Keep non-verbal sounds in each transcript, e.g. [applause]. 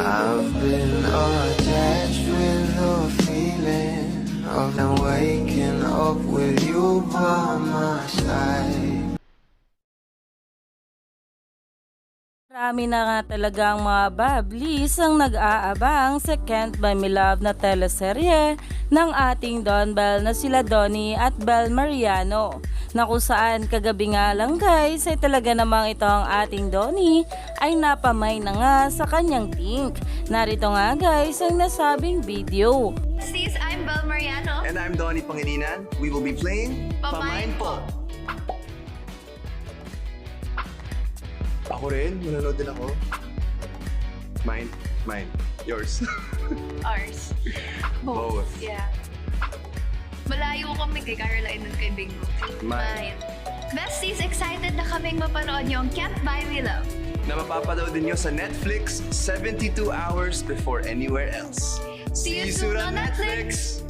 I've been attached with the feeling of them waking up with you by my side. Marami na nga talagang mga bablis ang nag-aabang sa Can't Buy Me Love na teleserye ng ating Don Bell na sila Donnie at Bel Mariano na kung saan kagabi nga lang guys ay talaga namang ito ang ating Donnie ay napamay na nga sa kanyang pink. Narito nga guys ang nasabing video. Sis, I'm Bel Mariano. And I'm Donnie Pangilinan. We will be playing Pamain po. Ako rin, manonood din ako. Mine, mine, yours. [laughs] Ours. Both. Yeah. Malayo kami kay Caroline at kay Bingo. Mine. Besties, excited na kaming mapanood yung Can't Buy Me Love. Na mapapanood din nyo sa Netflix 72 hours before anywhere else. See you soon on Netflix.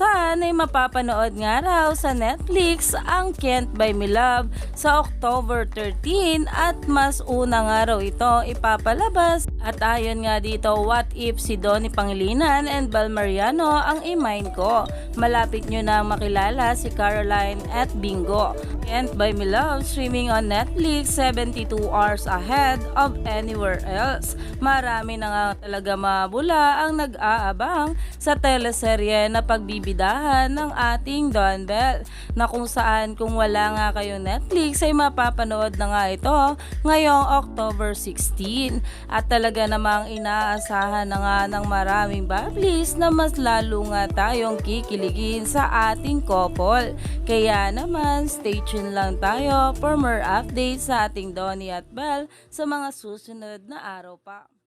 Saan ay mapapanood nga raw sa Netflix ang Buy Me Love sa October 13 at mas una nga raw ito ipapalabas. At ayon nga dito what if si Donnie Pangilinan and Bel Mariano ang i-mine ko? Malapit nyo na makilala si Caroline at Bingo. Buy Me Love streaming on Netflix 72 hours ahead of anywhere else. Marami na nga talaga mabula ang nag-aabang sa teleserye na pagbibidahan ng ating Don Bell na kung saan kung wala nga kayong Netflix ay mapapanood na nga ito ngayong October 16 at talaga namang inaasahan na nga ng maraming bablis na mas lalo nga tayong kikiligin sa ating couple kaya naman stay tuned lang tayo for more updates sa ating Donnie at Bell sa mga susunod na araw pa.